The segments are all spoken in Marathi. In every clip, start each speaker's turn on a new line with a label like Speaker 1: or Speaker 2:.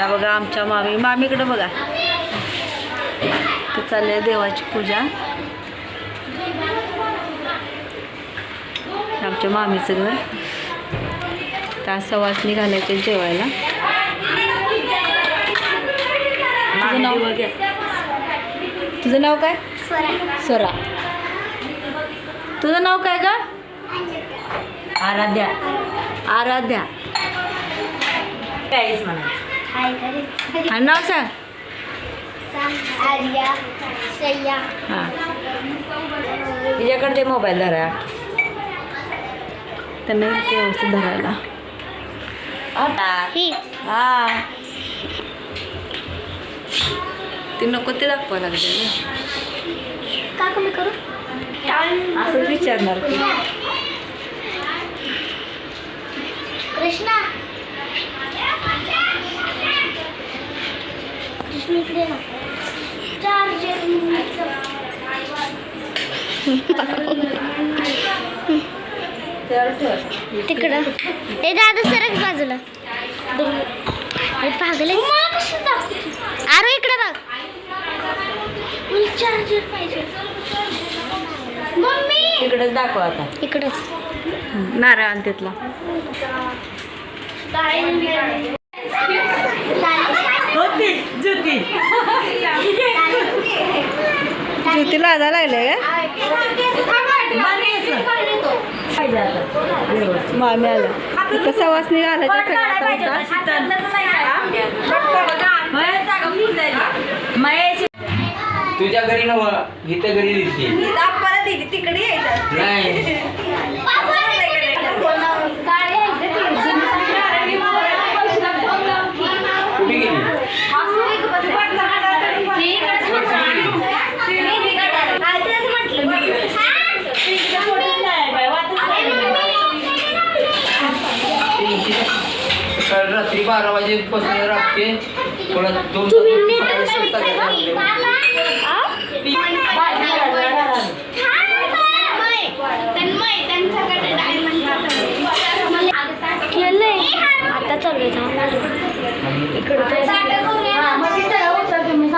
Speaker 1: त्या बघा आमच्या मामी मामीकडं बघा. तर चालली आहे देवाची पूजा. आमच्या मामीचं घर. त्या सवासणी घालायचे जेवायला. तुझं नाव? तुझं नाव काय? स्वरा. तुझं नाव काय का
Speaker 2: आराध्या.
Speaker 1: आराध्या.
Speaker 2: काहीच म्हणायचं.
Speaker 1: आणि नाव सांग. हां.
Speaker 2: तिच्याकडे ते मोबाईल धरा.
Speaker 1: त्यांना ते व्यवस्थित धरायला.
Speaker 3: ही.
Speaker 1: ते नको ते दाखवायला लागले
Speaker 3: का कमी करू?
Speaker 1: असं विचारणार की.
Speaker 3: कृष्णा. तिकडं. ए दादा सरक बाजूला. पागल अरे इकडे बघ. चार्जर पाहिजे. मम्मी!
Speaker 2: तिकडेच दाखव आता.
Speaker 3: इकडंच.
Speaker 1: नारळ आणि तिथला.
Speaker 2: ज्योती
Speaker 1: लाजा लागले का
Speaker 2: पाहिजे आता व्यवस्थित.
Speaker 1: मामी आल्या इथं. सवासणी घालायच्या
Speaker 2: महेश
Speaker 4: तुझ्या घरी नव इथं घरी दिसते नाही. रात्री बारा वाजेपासून राहते परत दोन
Speaker 3: आता चालू
Speaker 2: मी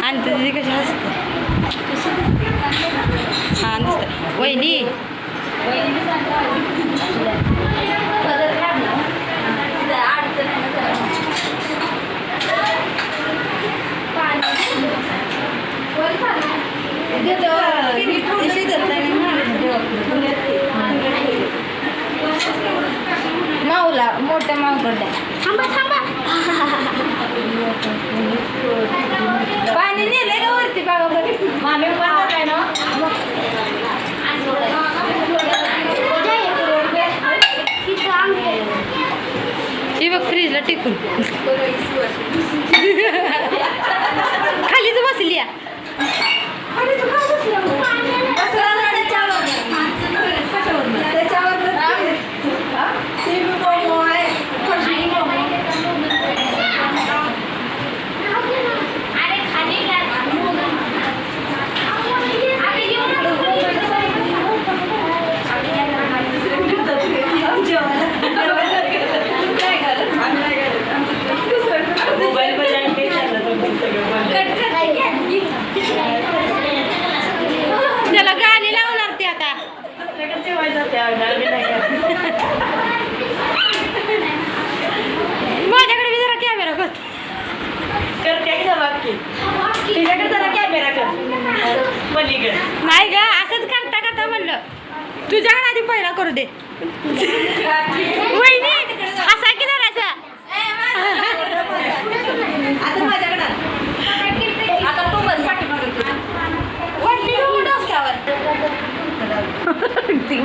Speaker 1: आणि तुझी कशी हसते छान दिसते वहिनी
Speaker 2: माऊला मोठ्या माऊकडे
Speaker 3: थांबा थांबा
Speaker 1: ही बघ माझ्याकडे मी जरा कॅमेरा कर.
Speaker 2: करते की
Speaker 1: नाही ग असंच करता करता म्हणलं. तुझ्याकडे आधी पहिला करू दे. वहिनी असा. की
Speaker 2: जरा आता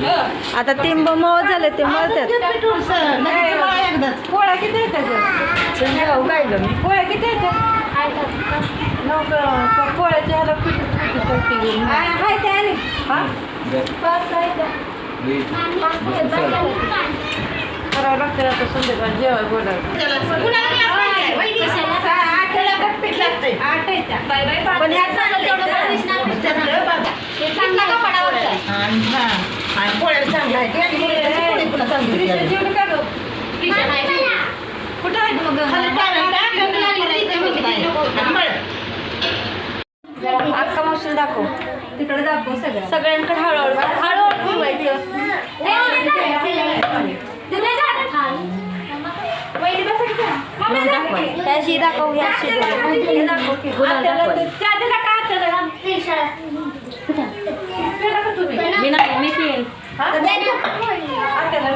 Speaker 2: हं.
Speaker 1: आता ते म- मऊ झाले ते मळतात. पोळ्या किती येतात पोळ्या किती येतात पोळ्याच्या ह्याला
Speaker 2: हा, हाय?
Speaker 1: करावं लागतं आता संध्याकाळ जेवाय बोलायला.
Speaker 2: कुणाला glass पाहिजे? वहिनी, सहा, आठ लागत पीठ लागतंय. आठ आहे त्या. पण ह्यात चांगलं तेवढं बरं. हे चांगलं आहे ते.
Speaker 1: कुठं आहे मग
Speaker 3: अक्का मावशीला दाखव.
Speaker 1: तिकडे दाखव सगळं
Speaker 3: सगळ्यांकडे हळूहळू हळूहळू
Speaker 2: की.
Speaker 3: त्याशी दाखव
Speaker 2: हे दाखव. की. आत्याला